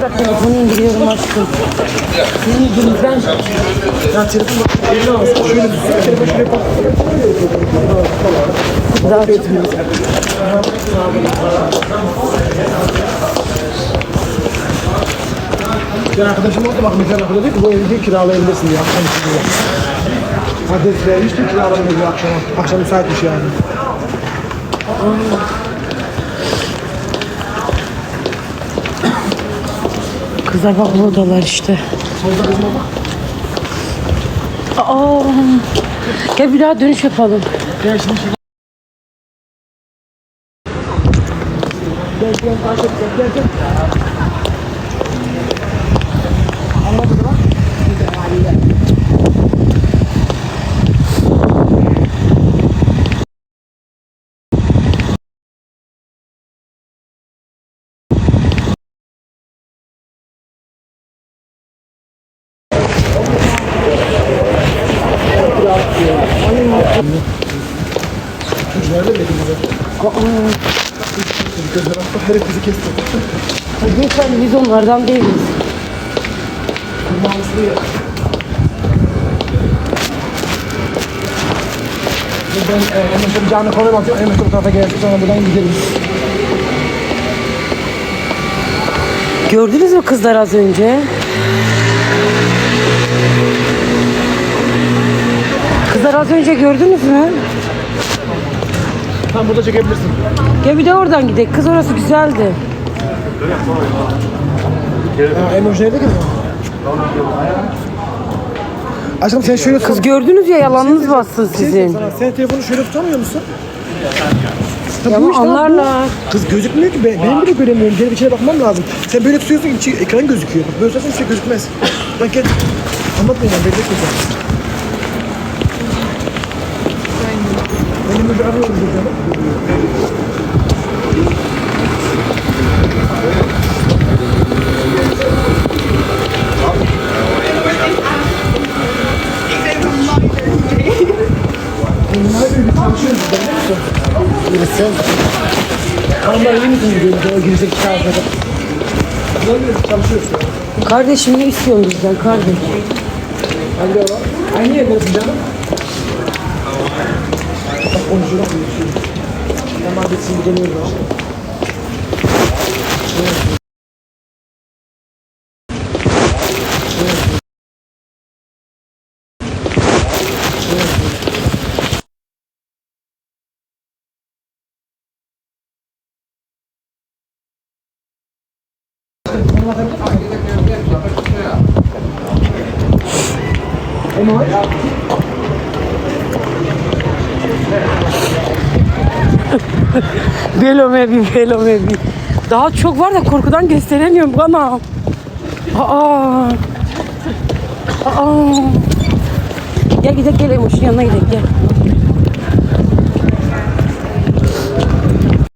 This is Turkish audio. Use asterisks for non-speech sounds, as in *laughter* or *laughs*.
dakika telefonu indiriyorum aşkım. Senin yüzünden. Ya telefon bak eline alsın. Şöyle. Telefon şöyle bak. Daha Ben arkadaşım oldu bak mesela arkadaş dedi ki bu evi diyor kiralayabilirsin diye akşam için diyor. Adres vermiş diyor kiralayabilir diyor akşama. Akşam müsaitmiş yani. Kızlar bak buradalar işte. Aa, gel bir daha dönüş yapalım. Gel şimdi. Gel gel gel gel. Kesti. Lütfen biz onlardan değiliz. Namuslu ya. Ben e, hemen şöyle canlı konum atıyorum. Hemen şu tarafa gelsin sonra buradan gidelim. Gördünüz mü kızlar az önce? Kızlar az önce gördünüz mü? Tam burada çekebilirsin. Gel bir de oradan gidelim. Kız orası güzeldi. Ha, emoji nerede ki? Aşkım sen şöyle Kız gördünüz ya yalanınız bassın sizin. Sana, sen telefonu şöyle tutamıyor musun? Ya ama anlarlar. Kız gözükmüyor ki. Ben, benim bile göremiyorum. Gelip içine bakmam lazım. Sen böyle tutuyorsun ki içi- ekran gözüküyor. Bak böyle tutarsan hiçbir şey gözükmez. Bak gel. Anlatmayın yani. Birisi. Hanımlar iyi misin diyor. O girecek iki tarafa. Böyle çalışıyoruz. Kardeşim ne istiyorsun bizden kardeş? Hangi olan? Aynı yerdesin canım. Bonjour, monsieur. La médecine 2020. Thank you. *laughs* Belo mebi, belo mebi. Daha çok var da korkudan gösteremiyorum bana. Aa. Aa. Gel gidelim gel Emoş'un yanına gidelim gel.